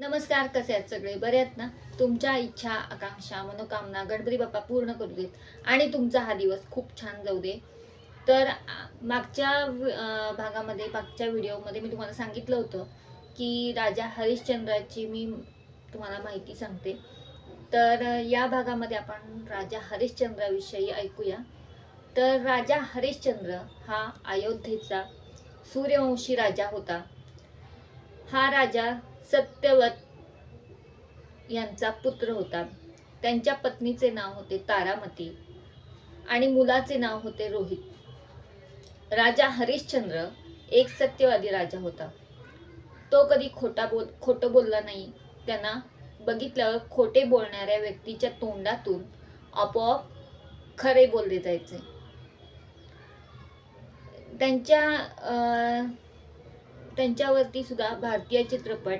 नमस्कार कसे आहेत सगळे? बरे आहेत ना? तुमच्या इच्छा आकांक्षा मनोकामना गणपती बाप्पा पूर्ण करू देत आणि तुमचा हा दिवस खूप छान जाऊ दे. तर मागच्या भागामध्ये मागच्या व्हिडिओमध्ये मी तुम्हाला सांगितलं होतं की राजा हरिश्चंद्राची मी तुम्हाला माहिती सांगते. तर या भागामध्ये आपण राजा हरिश्चंद्राविषयी ऐकूया. तर राजा हरिश्चंद्र हा अयोध्येचा सूर्यवंशी राजा होता. हा राजा सत्यवत यांचा पुत्र होता. त्यांच्या पत्नीचे नाव होते तारामती आणि मुलाचे नाव होते रोहित. राजा हरिश्चंद्र एक सत्यवादी राजा होता. तो कधी खोटा बोल खोटं बोलला नाही. त्यांना बघितल्यावर खोटे बोलणाऱ्या व्यक्तीच्या तोंडातून आपोआप खरे बोलले जायचे. त्यांच्या त्यांच्यावरती सुद्धा भारतीय चित्रपट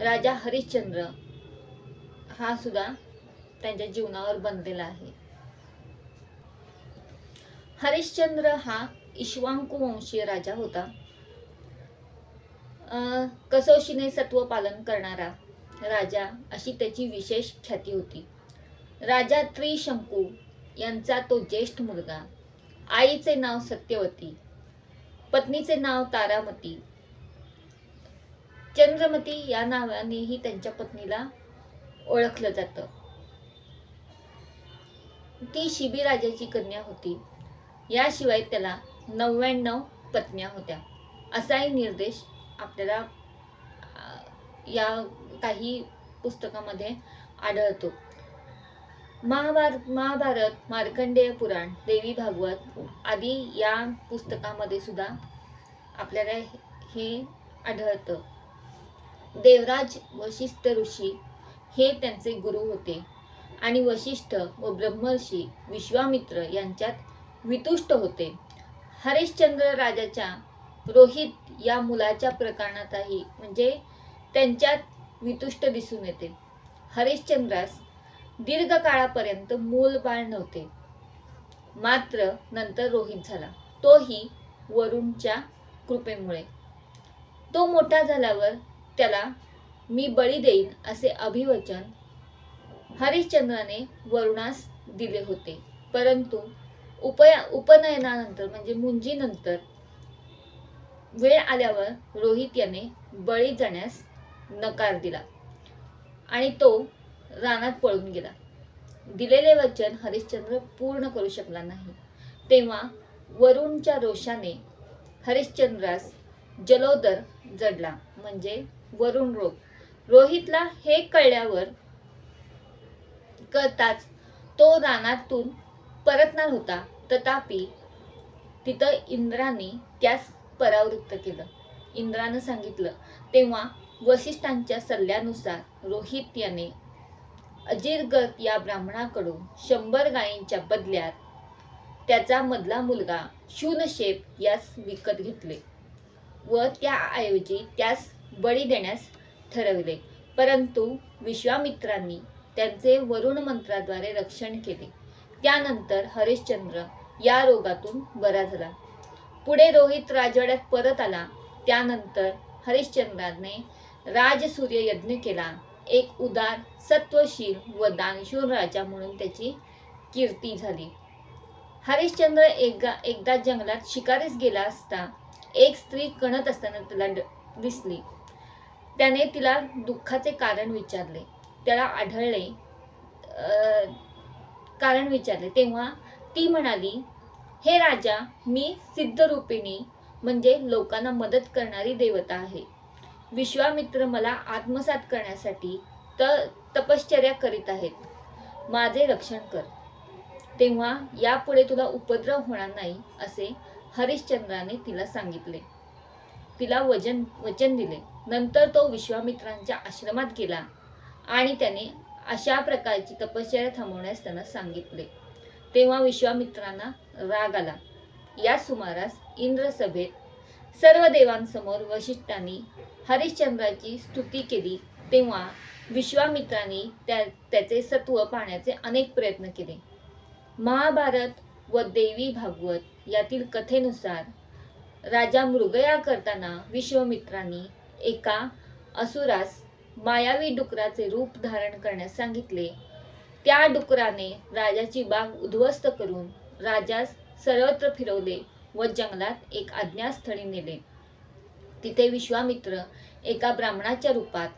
राजा हरिश्चंद्र हा सुद्धा त्यांच्या जीवनावर बनलेला आहे. हरिश्चंद्र हा इश्वांकू वंशीय राजा होता. अं, कसोशीने सत्व पालन करणारा राजा अशी त्याची विशेष ख्याती होती. राजा त्रिशंकू यांचा तो ज्येष्ठ मुलगा. आईचे नाव सत्यवती पत्नीचे नाव तारामती चंद्रमती या नावानेही त्यांच्या पत्नीला ओळखलं जातं. ती शिबी राजाची कन्या होती. याशिवाय त्याला नव्याण्णव पत्न्या होत्या. असाही निर्देश आपल्याला या काही पुस्तकामध्ये आढळतो. महाभारत महाभारत मार्कंडेय पुराण देवी भागवत आदी या पुस्तकामध्ये सुद्धा आपल्याला हे आढळतं. देवराज वशिष्ठ ऋषी हे त्यांचे गुरु होते. आणि वशिष्ठ व ब्रह्मर्षी विश्वामित्र यांच्यात वितुष्ट होते. हरिश्चंद्र राजाच्या रोहित या मुलाच्या प्रकरणातही म्हणजे त्यांच्यात वितुष्ट दिसून येते. हरिश्चंद्रास दीर्घकाळापर्यंत मूल बाळ नव्हते. मात्र नंतर रोहित झाला. तोही वरुणच्या कृपेमुळे. तो मोठा झाल्यावर त्याला मी बळी देईन असे अभिवचन हरिश्चंद्राने वरुणास दिले होते. परंतु उपया उपनयनानंतर म्हणजे मुंजीनंतर वेळ आल्यावर रोहित याने बळी जाण्यास नकार दिला आणि तो रानात पळून गेला. दिलेले वचन हरिश्चंद्र पूर्ण करू शकला नाही. तेव्हा वरुणच्या रोषाने हरिश्चंद्रास जलोदर जडला म्हणजे वरुण रोग. रोहितला हे कळल्यावर कळताच तो रानातून परतणार होता. तथापि तिथं इंद्राने त्यास परावृत्त केलं. इंद्रानं सांगितलं तेव्हा वशिष्ठांच्या सल्ल्यानुसार रोहित याने अजिरगत या ब्राह्मणाकडून शंभर गायींच्या बदल्यात त्याचा मधला मुलगा शूनशेप यास विकत घेतले व त्याऐवजी त्यास बळी देण्यास ठरविले. परंतु विश्वामित्रांनी त्यांचे वरुण मंत्राद्वारे रक्षण केले. त्यानंतर हरिश्चंद्र या रोगातून बरा झाला. पुढे रोहित राजवाड्यात परत आला. त्यानंतर हरिश्चंद्राने राजसूर्य यज्ञ केला. एक उदार सत्वशील व दानशूर राजा म्हणून त्याची कीर्ती झाली. हरिश्चंद्र एकदा एकदा जंगलात शिकारीस गेला असता एक स्त्री कणत असताना त्याला ड- दिसली. त्याने तिला दुःखाचे कारण विचारले. त्याला आढळले कारण विचारले. तेव्हा ती म्हणाली हे राजा मी सिद्धरूपिणी म्हणजे लोकांना मदत करणारी देवता आहे. विश्वामित्र मला आत्मसात करण्यासाठी त तपश्चर्या करीत आहेत. माझे रक्षण कर. तेव्हा यापुढे तुला उपद्रव होणार नाही असे हरिश्चंद्राने तिला सांगितले. तिला वजन वचन दिले. नंतर तो विश्वामित्रांच्या आश्रमात गेला आणि त्याने अशा प्रकारची तपश्चर्या थांबवण्यास त्यांना सांगितले. तेव्हा विश्वामित्रांना राग आला. या सुमारास इंद्रसभेत सर्व देवांसमोर वशिष्ठांनी हरिश्चंद्राची स्तुती केली. तेव्हा विश्वामित्रांनी त्या त्याचे सत्व पाहण्याचे अनेक प्रयत्न केले. महाभारत व देवी भागवत यातील कथेनुसार राजा मृगया करताना विश्वामित्रांनी एका असुरास मायावी डुकराचे रूप धारण करण्यास सांगितले. त्या डुकराने राजाची बाग उद्ध्वस्त करून राजास सर्वत्र फिरवले व जंगलात एक अज्ञातस्थळी नेले. तिथे विश्वामित्र एका ब्राह्मणाच्या रूपात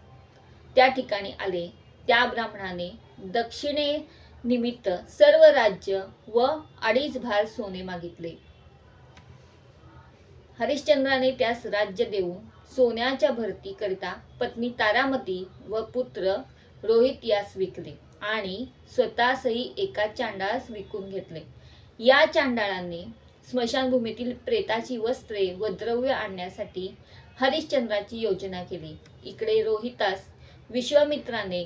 त्या ठिकाणी आले. त्या ब्राह्मणाने दक्षिणे निमित्त सर्व राज्य व अडीच भार सोने मागितले. हरिश्चंद्राने त्यास राज्य देऊन सोन्याच्या भरतीकरिता पत्नी तारामती व पुत्र रोहित यास विकले आणि स्वतःसही एका चांडाळास विकून घेतले. या चांडाळाने स्मशानभूमीतील प्रेताची वस्त्रे व द्रव्य आणण्यासाठी हरिश्चंद्राची योजना केली. इकडे रोहितास विश्वामित्राने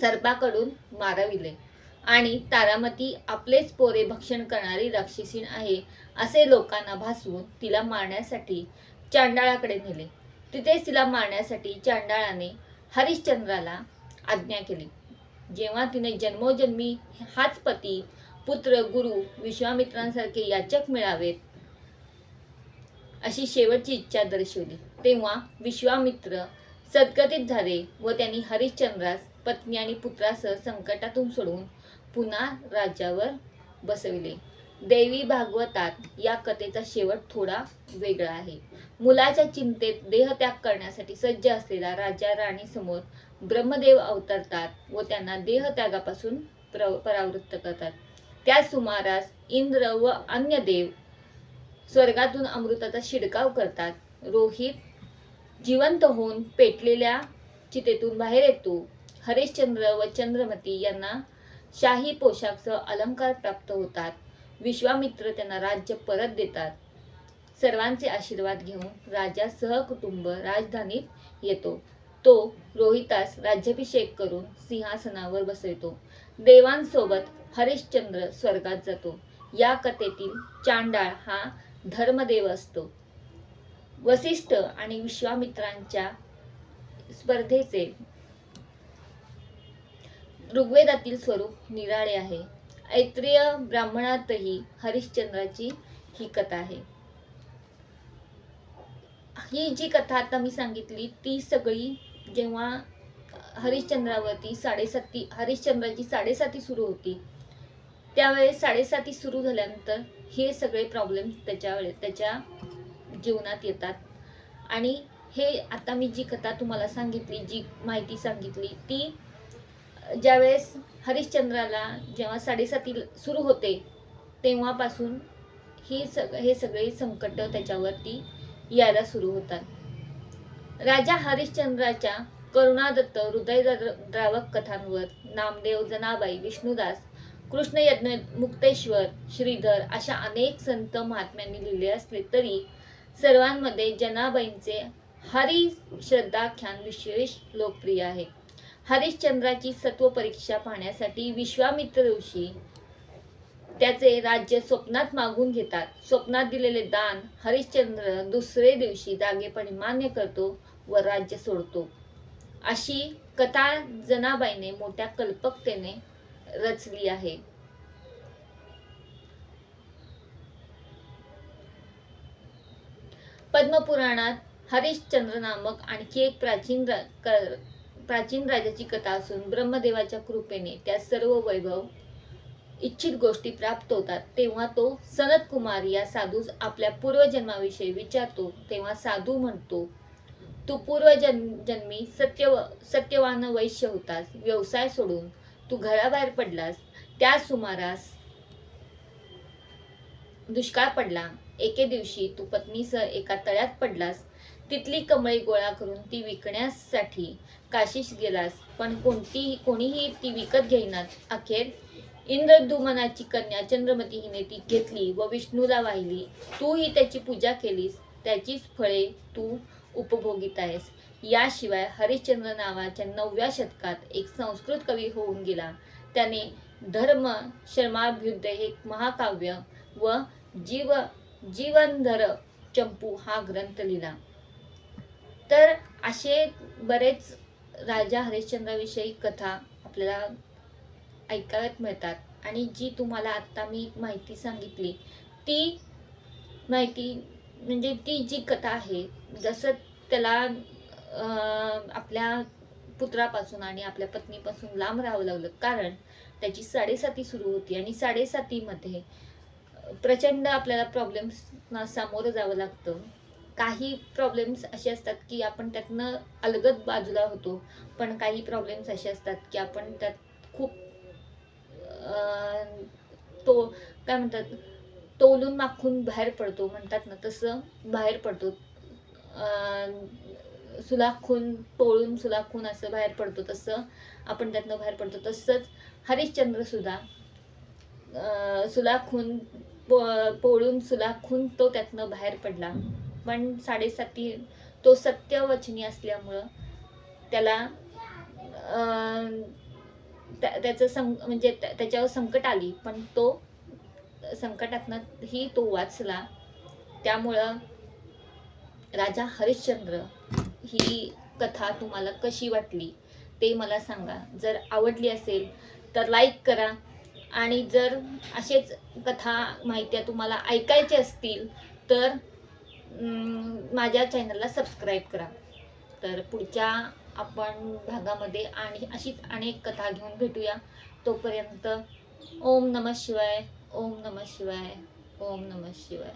सर्पाकडून मारविले आणि तारामती आपलेच पोरे भक्षण करणारी राक्षसीण आहे असे लोकांना भासवून तिला मारण्यासाठी चांडाळाकडे नेले. तिथेच तिला मारण्यासाठी चांडाळाने हरिश्चंद्राला आज्ञा केली. जेव्हा तिने जन्मोजन्मी हाच पती पुत्र गुरु विश्वामित्रांसारखे याचक मिळावेत अशी शेवटची इच्छा दर्शवली. तेव्हा विश्वामित्र सद्गतीत झाले व त्यांनी हरिश्चंद्रास पत्नी आणि पुत्रासह संकटातून सोडून पुन्हा राज्यावर बसविले. देवी भागवतात या कथेचा शेवट थोडा वेगळा आहे. मुलाच्या चिंतेत देहत्याग करण्यासाठी सज्ज असलेला राजा राणी समोर ब्रह्मदेव अवतरतात व त्यांना देहत्यागापासून प्र परावृत्त करतात. त्या सुमारास इंद्र व अन्य देव स्वर्गातून अमृताचा शिडकाव करतात. रोहित जिवंत होऊन पेटलेल्या चितेतून बाहेर येतो. हरिश्चंद्र व चंद्रमती यांना शाही पोशाखसह अलंकार प्राप्त होतात. विश्वामित्र त्यांना राज्य परत देतात. सर्वांचे आशीर्वाद घेऊन राजा सहकुटुंब राजधानीत येतो. तो रोहितास राज्याभिषेक करून सिंहासनावर बसवितो. देवांसोबत हरिश्चंद्र स्वर्गात जातो. या कथेतील चांडाळ हा धर्मदेव असतो. वसिष्ठ आणि विश्वामित्रांच्या स्पर्धेचे ऋग्वेदातील स्वरूप निराळे आहे. ऐत्रेय ब्राह्मणातही हरिश्चंद्राची ही कथा आहे. ही जी कथा आता मी सांगितली ती सगळी जेव्हा हरिश्चंद्रावरती साडेसाती हरिश्चंद्राची साडेसाती सुरू होती त्यावेळेस साडेसाती सुरू झाल्यानंतर हे सगळे प्रॉब्लेम त्याच्या वेळे त्याच्या जीवनात येतात. आणि हे आता मी जी कथा तुम्हाला सांगितली जी माहिती सांगितली ती ज्यावेळेस हरिश्चंद्राला जेव्हा साडेसाती सुरू होते तेव्हापासून ही सग हे सगळे संकट त्याच्यावरती यायला सुरू होतात. राजा हरिश्चंद्राच्या करुणादत्त हृदय द्रावक कथांवर नामदेव जनाबाई विष्णुदास कृष्ण यज्ञ मुक्तेश्वर श्रीधर अशा अनेक संत महात्म्यांनी लिहिले असले तरी सर्वांमध्ये जनाबाईंचे हरी श्रद्धाख्यान विशेष लोकप्रिय आहे. हरिश्चंद्राची सत्व परीक्षा पाहण्यासाठी विश्वामित्र ऋषी त्याचे राज्य स्वप्नात मागून घेतात. स्वप्नात दिलेले दान हरिश्चंद्र दुसरे दिवशी जागेपणे मान्य करतो व राज्य सोडतो. अशी कथा जनाबाईने मोठ्या कल्पकतेने रचली आहे. पद्मपुराणात हरिश्चंद्र नामक आणखी एक प्राचीन प्राचीन राजाची कथा असून ब्रह्मदेवाच्या कृपेने त्या सर्व वैभव इच्छित गोष्टी प्राप्त होतात. तेव्हा तो सनत कुमार या साधूस आपल्या पूर्वजन्माविषयी विचारतो. तेव्हा साधू म्हणतो तू पूर्वजन जन्मी सत्य सत्यवान वैश्य होतास. व्यवसाय सोडून तू घराबाहेर पडलास. त्या सुमारास दुष्काळ पडला. एके दिवशी तू पत्नीसह एका तळ्यात पडलास. तिथली कमळे गोळा करून ती विकण्यासाठी काशीस गेलास पण कोणतीही कोणीही ती विकत घेईनात. अखेर इंद्रदुमनाची कन्या चंद्रमती हिने ती घेतली व विष्णूला वाहिली. तूही त्याची पूजा केलीस त्याचीच फळे तू उपभोगीत आहेस. याशिवाय हरिश्चंद्र नावाच्या नवव्या शतकात एक संस्कृत कवी होऊन गेला. त्याने धर्म शर्माभ्युद्ध हे महाकाव्य व जीव जीवनधर चंपू हा ग्रंथ लिहिला. तर असे बरेच राजा हरिश्चंद्राविषयी कथा आपल्याला ऐकाव्यात मिळतात. आणि जी तुम्हाला आत्ता मी माहिती सांगितली ती माहिती म्हणजे ती जी कथा आहे जसं त्याला आपल्या पुत्रापासून आणि आपल्या पत्नीपासून लांब राहावं लागलं. कारण त्याची साडेसाती सुरू होती आणि साडेसातीमध्ये प्रचंड आपल्याला प्रॉब्लेम्सना सामोरं जावं लागतं. काही प्रॉब्लेम्स असे असतात की आपण त्यातनं अलगद बाजूला होतो. पण काही प्रॉब्लेम्स असे असतात की आपण त्यात खूप तो काय म्हणतात तोलून माखून बाहेर पडतो. म्हणतात ना तसं बाहेर पडतो. सुलाखून टोळून सुलाखून असं बाहेर पडतो. तसं आपण त्यातनं बाहेर पडतो. तसंच हरिश्चंद्रसुद्धा सुलाखून पो- पोळून सुलाखून तो त्यातनं बाहेर पडला. पण साडेसाती तो सत्यवचनी असल्यामुळं त्याला त्या- त्याचं सं म्हणजे त्या- त्याच्यावर संकट आली. पण तो संकटातनं ही तो वाचला. त्यामुळं राजा हरिश्चंद्र ही कथा तुम्हाला कशी वाटली ते मला सांगा. जर आवडली असेल तर लाईक करा. आणि जर असेच कथा माहित्या तुम्हाला ऐकायचे असतील तर माझ्या चॅनलला सबस्क्राईब करा. तर पुढच्या आपण भागामध्ये आणि अशीच अनेक कथा घेऊन भेटूया. तोपर्यंत ओम नमः शिवाय ओम नमः शिवाय ओम नमः शिवाय.